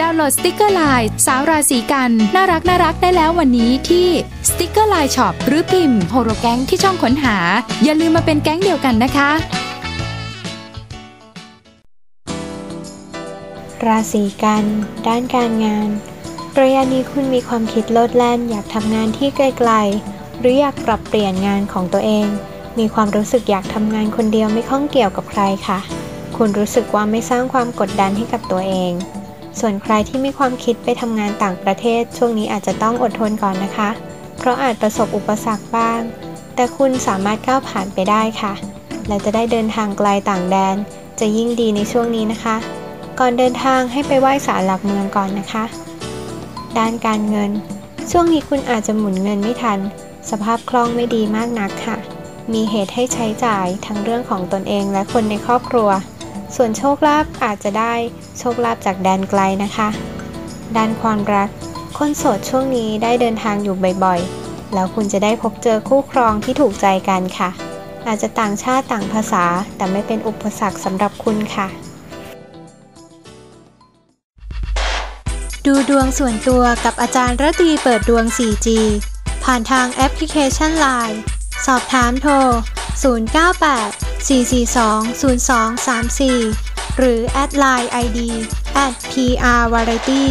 ดาวน์โหลดสติกเกอร์ไลน์สาวราศีกัน น่ารักน่ารักได้แล้ววันนี้ที่สติกเกอร์ไลน์ช็อปหรือพิมพ์โฮโรแก๊งที่ช่องค้นหา อย่าลืมมาเป็นแก๊งเดียวกันนะคะ ราศีกัน ด้านการงานระยะนี้คุณมีความคิดโลดแล่นอยากทำงานที่ไกลๆ หรืออยากปรับเปลี่ยนงานของตัวเอง มีความรู้สึกอยากทำงานคนเดียวไม่ข้องเกี่ยวกับใครค่ะ คุณรู้สึกว่าไม่สร้างความกดดันให้กับตัวเอง ส่วนใครที่มีความคิดไปทำงานต่างประเทศ ช่วงนี้อาจจะต้องอดทนก่อนนะคะ เพราะอาจประสบอุปสรรคบ้าง แต่คุณสามารถก้าวผ่านไปได้ค่ะ และจะได้เดินทางไกลต่างแดน จะยิ่งดีในช่วงนี้นะคะ ก่อนเดินทางให้ไปไหว้ศาลหลักเมืองก่อนนะคะ ด้านการเงิน ช่วงนี้คุณอาจจะหมุนเงินไม่ทัน สภาพคล่องไม่ดีมากนักค่ะ มีเหตุให้ใช้จ่ายทั้งเรื่องของตนเองและคนในครอบครัว ส่วนโชคลาภอาจจะได้โชคลาภจากแดนไกลนะคะ ด้านความรัก คนโสดช่วงนี้ได้เดินทางอยู่บ่อยๆ แล้วคุณจะได้พบเจอคู่ครองที่ถูกใจกันค่ะ อาจจะต่างชาติต่างภาษา แต่ไม่เป็นอุปสรรคสำหรับคุณค่ะ ดูดวงส่วนตัวกับอาจารย์ระตีเปิดดวง 4G ผ่านทางแอปพลิเคชัน Line สอบถามโทร 098 442 0234 หรือแอดไลน์ ID at PR Variety